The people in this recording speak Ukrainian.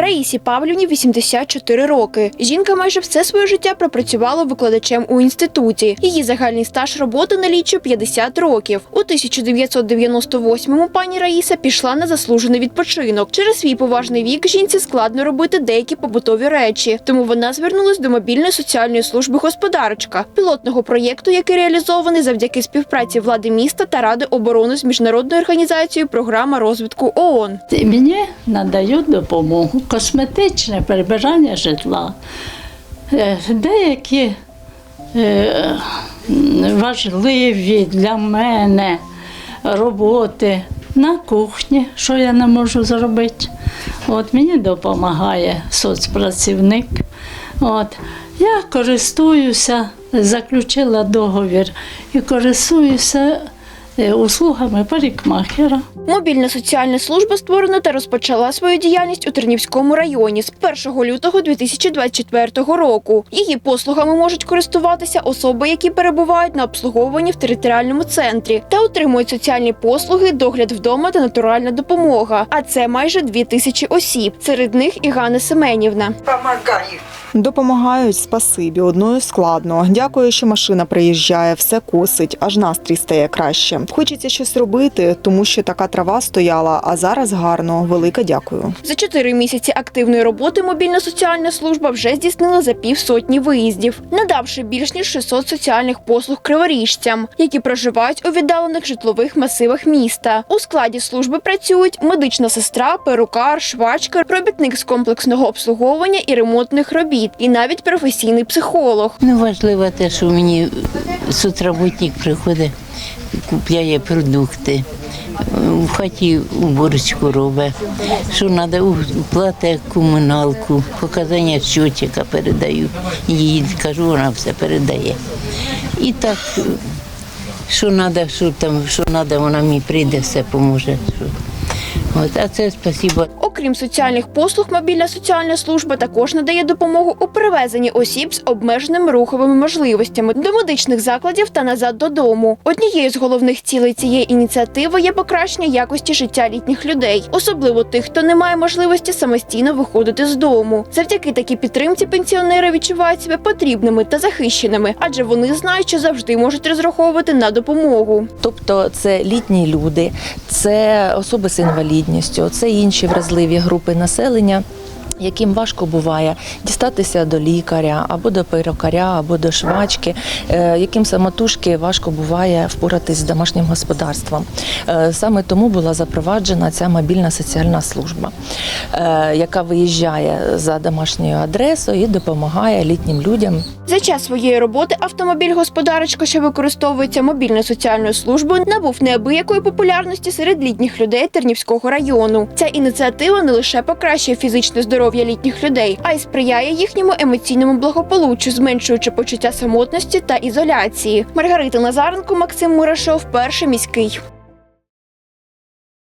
Раїсі Павлівні 84 роки. Жінка майже все своє життя пропрацювала викладачем у інституті. Її загальний стаж роботи налічує 50 років. У 1998-му пані Раїса пішла на заслужений відпочинок. Через свій поважний вік жінці складно робити деякі побутові речі, тому вона звернулась до мобільної соціальної служби господарочка, пілотного проєкту, який реалізований завдяки співпраці влади міста та ради оборони з міжнародною організацією Програма розвитку ООН. Мені надають допомогу, косметичне прибирання житла, Е, деякі е, важливі для мене роботи на кухні, що я не можу зробити. От, мені допомагає соцпрацівник. От, я користуюся, заключила договір і користуюся услугами парикмахера. Мобільна соціальна служба створена та розпочала свою діяльність у Тернівському районі з 1 лютого 2024 року. Її послугами можуть користуватися особи, які перебувають на обслуговуванні в територіальному центрі та отримують соціальні послуги, догляд вдома та натуральна допомога. А це майже дві тисячі осіб. Серед них і Ганна Семенівна. Помогаю. Допомагають спасибі, одною складно. Дякую, що машина приїжджає, все косить, аж настрій стає краще. Хочеться щось робити, тому що така трава стояла, а зараз гарно. Велике дякую. За чотири місяці активної роботи мобільна соціальна служба вже здійснила за півсотні виїздів, надавши більш ніж 600 соціальних послуг криворіжцям, які проживають у віддалених житлових масивах міста. У складі служби працюють медична сестра, перукар, швачка, робітник з комплексного обслуговування і ремонтних робіт, і навіть професійний психолог. Ну, важливо те, що мені соцработник приходить, купляє продукти, в хаті уборочку робить, що треба, платить комуналку, показання щотчика передаю. Їй кажу, вона все передає. І так, що треба, що там, що треба, вона мені прийде, все поможе. От, а це спасибо Окрім соціальних послуг, мобільна соціальна служба також надає допомогу у перевезенні осіб з обмеженими руховими можливостями до медичних закладів та назад додому. Однією з головних цілей цієї ініціативи є покращення якості життя літніх людей, особливо тих, хто не має можливості самостійно виходити з дому. Завдяки такій підтримці пенсіонери відчувають себе потрібними та захищеними, адже вони знають, що завжди можуть розраховувати на допомогу. Тобто це літні люди, це особи з інвалідністю, це інші вразливі групи населення. Яким важко буває дістатися до лікаря або до перукаря, або до швачки, е, яким самотужки важко буває впоратись з домашнім господарством. Е, Саме тому була запроваджена ця мобільна соціальна служба, е, яка виїжджає за домашньою адресою і допомагає літнім людям За час своєї роботи автомобіль господарочка, що використовується мобільною соціальною службою, набув неабиякої популярності серед літніх людей Тернівського району. Ця ініціатива не лише покращує фізичне здоров'я літніх людей, а й сприяє їхньому емоційному благополуччю, зменшуючи почуття самотності та ізоляції. Маргарита Назаренко, Максим Мурашов, перший міський.